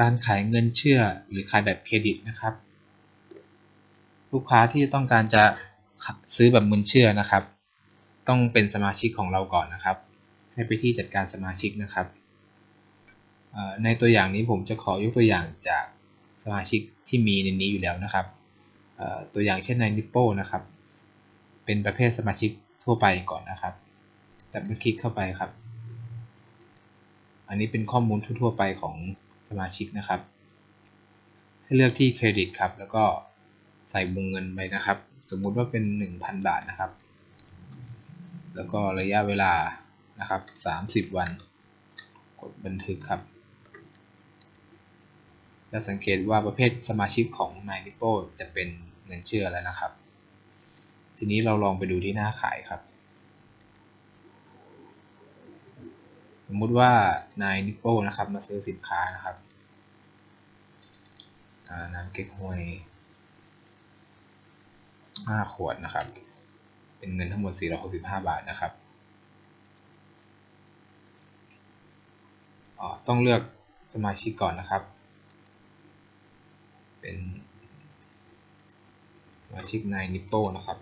การขายเงินเชื่อหรือขายแบบเครดิตนะครับ ลูกค้าที่ต้องการจะซื้อแบบเงินเชื่อนะครับ ต้องเป็นสมาชิกของเราก่อนนะครับ ให้ไปที่จัดการสมาชิกนะครับ ในตัวอย่างนี้ผมจะขอยกตัวอย่างจากสมาชิกที่มีในนี้อยู่แล้วนะครับ ตัวอย่างเช่นในนิปโป้นะครับ เป็นประเภทสมาชิกทั่วไปก่อนนะครับดับเบิลคลิกเข้าไปครับ อันนี้เป็นข้อมูลทั่วๆไปของ สมาชิกนะครับ ให้เลือกที่เครดิตครับ แล้วก็ใส่วงเงินไปนะครับ สมมุติว่าเป็น 1,000 บาทนะครับ แล้วก็ระยะเวลานะครับ 30 วัน กดบันทึกครับ จะสังเกตว่าประเภทสมาชิกของ m y n i p o จะเป็นเงินเชื่อแล้วนะครับ ทีนี้เราลองไปดูที่หน้าขายครับ สมมุติว่านายนิโป้นะครับ มาซื้อสินค้านะครับน้ำเก๊กฮวย5ขวดนะครับ เป็นเงินทั้งหมด 465 บาทนะครับต้องเลือกสมาชิกก่อนนะครับ เป็นสมาชิกในนิปโป้นะครับ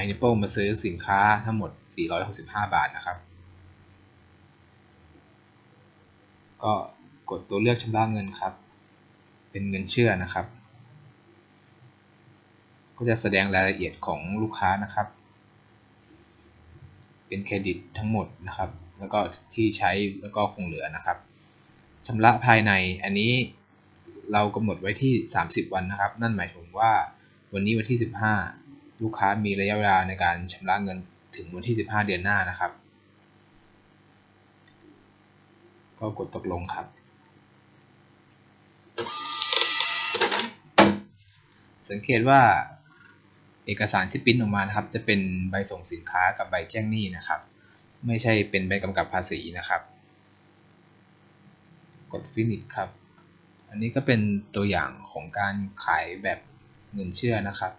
นายนิปโป้มาซื้อสินค้าทั้งหมด 465 บาทนะครับ ก็กดตัวเลือกชำระเงินครับ เป็นเงินเชื่อนะครับ ก็จะแสดงรายละเอียดของลูกค้านะครับ เป็นเครดิตทั้งหมดนะครับ แล้วก็ที่ใช้แล้วก็คงเหลือนะครับชำระภายในอันนี้เรากำหนดไว้ที่ 30 วันนะครับ นั่นหมายถึงว่าวันนี้วันที่ 15 ลูกค้ามีระยะเวลาในการชำระเงินถึงวันที่ 15 เดือนหน้านะครับ ก็กดตกลงครับ สังเกตว่าเอกสารที่พิมพ์ออกมานะครับ จะเป็นใบส่งสินค้ากับใบแจ้งหนี้นะครับ ไม่ใช่เป็นใบกำกับภาษีนะครับ กด finish ครับ อันนี้ก็เป็นตัวอย่างของการขายแบบเงินเชื่อนะครับ